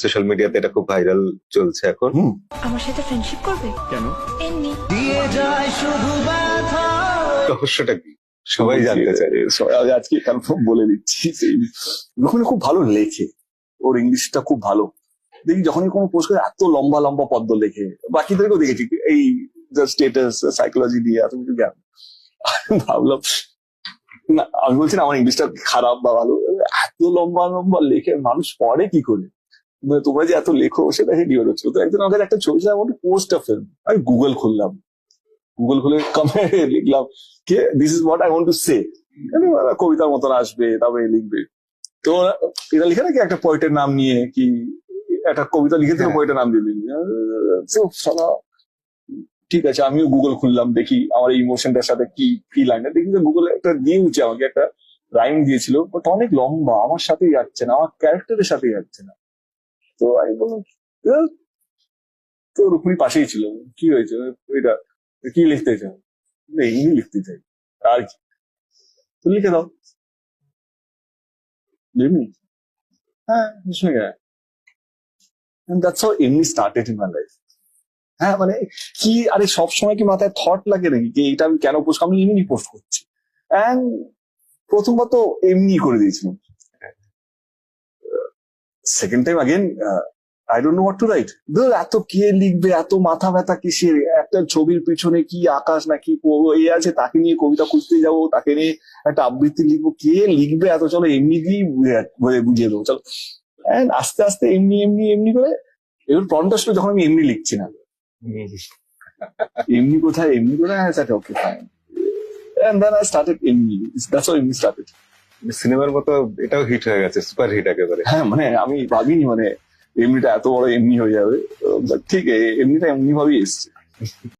Social মিডিয়াতে এটা খুব ভাইরাল চলছে এখন। আমার সাথে ফ্রেন্ডশিপ করবে? কেন? এমনি দিয়ে যায় শুধু রহস্যটা কি? সবাই জানতে চায়। আজকে কনফার্ম বলে দিচ্ছি ওখানে খুব ভালো লেখে। ওর ইংলিশটা খুব ভালো। দেখি যখনই কোনো পোস্ট করে এত লম্বা লম্বা পদ্ম লেখে। বাকিদেরকেও দেখেছি। এই স্টেটাস সাইকোলজি দিয়ে এত কিছু জ্ঞান। ভাবলাম না আমি বলছি না আমার ইংলিশটা খারাপ বা ভালো। এত লম্বা লম্বা লেখে মানুষ পড়ে কি করে? তোমরা যে এত লেখো সেটা হেডি হচ্ছে তো একদিন আমাকে একটা ছবি আমার পোস্ট ফিল্ম আমি গুগল খুললাম। গুগল খুলে কমে লিখলাম কে this is what I want to say কবিতার মতন আসবে তারপরে লিখবে। তো এটা লিখে নাকি একটা পোয়েটের নাম নিয়ে কি একটা কবিতা লিখে থেকে হ্যাঁ। পোয়েটের নাম দিয়ে দিবি সালা, ঠিক আছে আমিও গুগল খুললাম দেখি আমার ইমোশনটার সাথে কি কি লাইনটা দেখি যে গুগলে একটা দিয়েছে আমাকে একটা রাইম দিয়েছিল বাট অনেক লম্বা আমার সাথেই যাচ্ছে না আমার ক্যারেক্টারের সাথেই যাচ্ছে না। তো আমি বললাম তো রুক্মিণী পাশেই ছিল। কি হয়েছে? এটা কি লিখতে চাও? এমনি লিখতে চাই। আর কি? তো লিখে দাও। এমনি হ্যাঁ গেছে দ্যাটস হাউ এমনি স্টার্টেড ইন মাই লাইফ হ্যাঁ মানে কি, আরে সবসময় কি মাথায় থট লাগে নাকি যে এটা আমি কেন পোস্ট আমি এমনি পোস্ট করছি? অ্যান্ড প্রথমবার তো এমনি করে দিয়েছিলাম। Second time again I don't know what to write ধর এত কে লিখবে, এত মাথা ব্যথা কিসের? একটা ছবির পিছনে কি আকাশ না কি ও- এ আছে, তাকে নিয়ে কবিতা খুঁজতে যাব, তাকে নিয়ে একটা আবৃত্তি লিখব। কে লিখবে? এত চলো, এমনি দিয়েই বুঝে- বুঝে- বুঝিয়ে দেবো, চলো। আস্তে আস্তে এমনি এমনি এমনি করে, এবার প্রবলেমটা আসলে যখন আমি এমনি লিখছি না। এমনি কোথায় এমনি কোথায় হ্যাঁ okay fine And then I started এমনি, that's how এমনি started সিনেমার মতো এটাও হিট হয়ে গেছে সুপার হিট একেবারে। হ্যাঁ মানে আমি ভাবিনি মানে এমনিটা এত বড় এমনি হয়ে যাবে। ঠিক, এমনিটা এমনি ভাবেই এসছে।